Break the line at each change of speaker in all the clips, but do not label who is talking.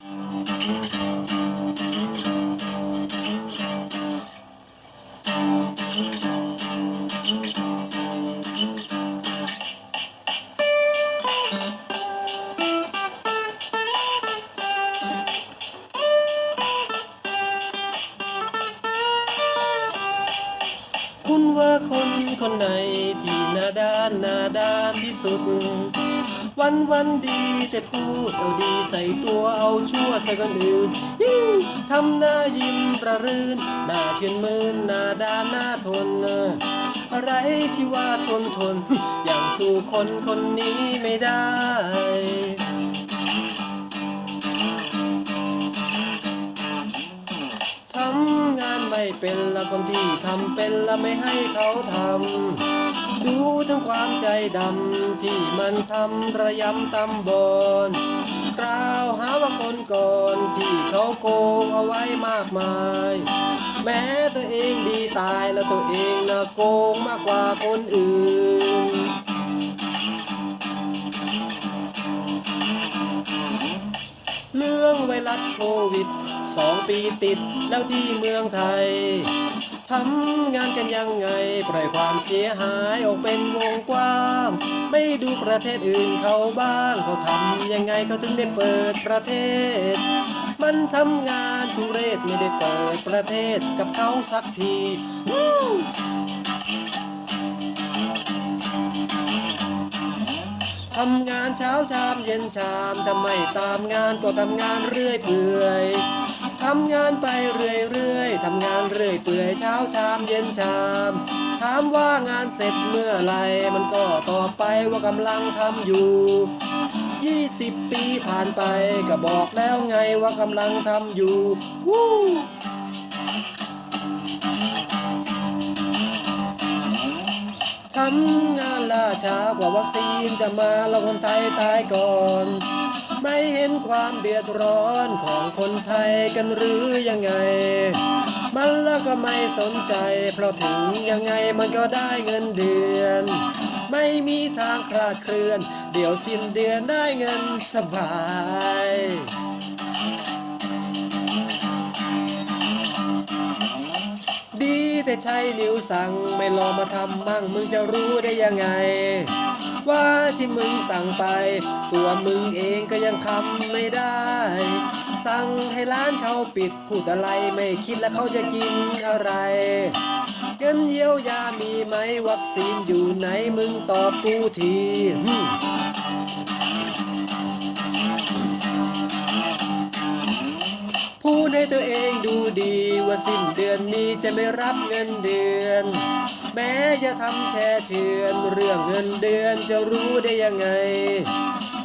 Thank you. คุณว่าคนคนไหนที่หน้าด้านหน้าด้านที่สุด วันวันดีแต่พูดเอาดีใส่ตัวเอาชั่วใส่คนอื่นยิ่งทำหน้ายิ้มประรื่นหน้าเชื่นมืนหน้าด้านหน้าทน อะไรที่ว่าทนทนอย่างสู้คนคนนี้ไม่ได้ เป็นละคนที่ทำเป็นละไม่ให้เขาทำดูทั้งความใจดำที่มันทำระยำตำบนกล่าวหาว่าคนก่อนที่เขาโกงเอาไว้มากมาย แม้ตัวเองดีตายแล้วตัวเองนะโกงมากกว่าคนอื่น เรื่องไวรัสโควิดสองปีติดแล้วที่เมืองไทยทำงานกันยังไง ปล่อยความเสียหายออกเป็นวงกว้าง ไม่ดูประเทศอื่นเขาบ้าง เขาทำยังไงเขาถึงได้เปิดประเทศ มันทำงานทุเรศไม่ได้เปิดประเทศกับเขาสักที ทำงานเช้าชามเย็นชามทำไมตามงานก็ทำงานเรื่อยเปื่อยทำงานไปเรื่อยเรื่อยทำงานเรื่อยเปื่อยเช้าชามเย็นชามถามว่างานเสร็จเมื่อไรมันก็ตอบไปว่ากำลังทำอยู่ยี่สิบปีผ่านไปก็บอกแล้วไงว่ากำลังทำอยู่วู้ ทำงานล่าช้ากว่าวัคซีนจะมาแล้วคนไทยตายก่อน ไม่เห็นความเดือดร้อนของคนไทยกันหรือยังไง มันแล้วก็ไม่สนใจ เพราะถึงยังไงมันก็ได้เงินเดือน ไม่มีทางคลาดเคลื่อน เดี๋ยวสิ้นเดือนได้เงินสบาย แต่ใช้นิ้วสั่งไม่ลองมาทำมั่งมึงจะรู้ได้ยังไง ว่าที่มึงสั่งไป ตัวมึงเองก็ยังทำไม่ได้ สั่งให้ร้านเขาปิดพูดอะไรไม่คิดแล้วเขาจะกินอะไรเงินเยียวยามีไหมวัคซีนอยู่ไหนมึงตอบกูที พูดให้ตัวเองดูดีว่าสิ้นเดือนนี้จะไม่รับเงินเดือน แม้จะทำแช่เชือนเรื่องเงินเดือนจะรู้ได้ยังไง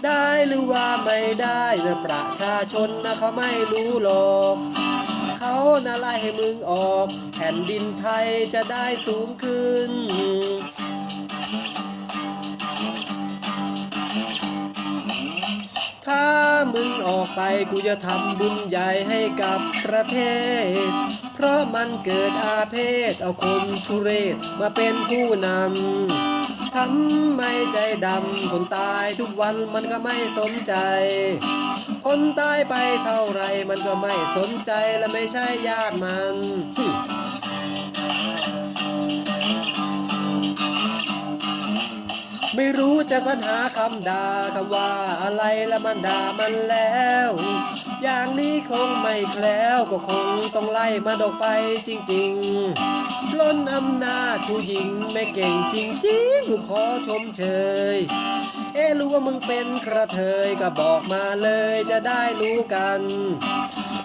ได้หรือว่าไม่ได้นะประชาชนนะเขาไม่รู้หรอกเขาน่ะไล่ให้มึงออก แผ่นดินไทยจะได้สูงขึ้น ไปกูจะทำบุญใหญ่ให้กับประเทศ เพราะมันเกิดอาเพศเอาคนทุเรศมาเป็นผู้นำทำไมใจดำคนตายทุกวันมันก็ไม่สนใจ คนตายไปเท่าไรมันก็ไม่สนใจและไม่ใช่ญาติมัน ไม่รู้จะสรรหาคำด่าคำว่าอะไรละมันด่ามันแล้ว อย่างนี้คงไม่แคล้วก็คงต้องไล่มันอกไปจริงๆ ล้นอำนาจผู้หญิงไม่เก่งจริงๆกูขอชมเชย เอ๊ะรู้ว่ามึงเป็นกระเทยก็บอกมาเลยจะได้รู้กัน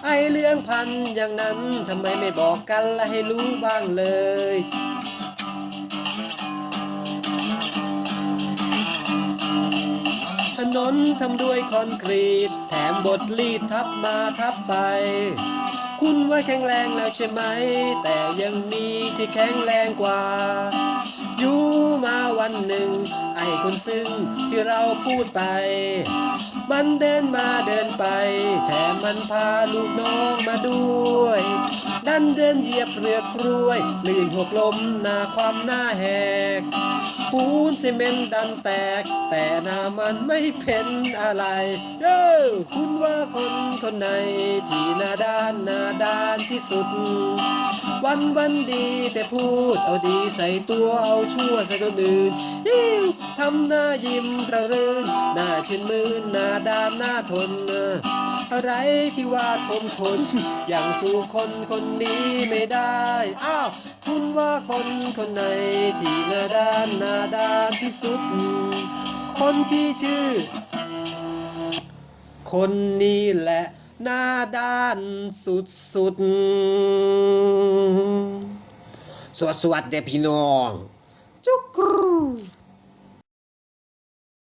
ไอเรื่องพันอย่างนั้นทำไมไม่บอกกันละให้รู้บ้างเลย นทำด้วยคอนกรีต แถมบทลีดทับมาทับไป คุณว่าแข็งแรงแล้วใช่ไหม แต่ยังมีที่แข็งแรงกว่า อยู่มาวันหนึ่ง ไอ้คนซึ่งที่เราพูดไป มันเดินมาเดินไป แถมมันพาลูกน้องมาด้วย ดดันเดินเหยียบเปลือกกล้วยลื่นหกลมหน้าความหน้าแหกปูนซีเมนต์ดันแตก แต่หน้ามันไม่เป็นอะไรเย้อคุณว่าคนคนไหน ที่หน้าด้านหน้าด้านที่สุด วันวันดีแต่พูดเอาดีใส่ตัวเอาชั่วใส่คนอื่นยิ้วทำหน้ายิ้มระรื่นหน้าชื่นมื่นหน้าด้านหน้าทน อะไรที่ว่าทนทนอย่างสู้คนคนนี้ไม่ได้ อ้าว คุณว่าคนคนไหนที่หน้าด้านหน้าด้านที่สุด คนที่ชื่อ คนนี้แหละหน้าด้านสุดสุดสวัสดีพี่น้อง จุกรู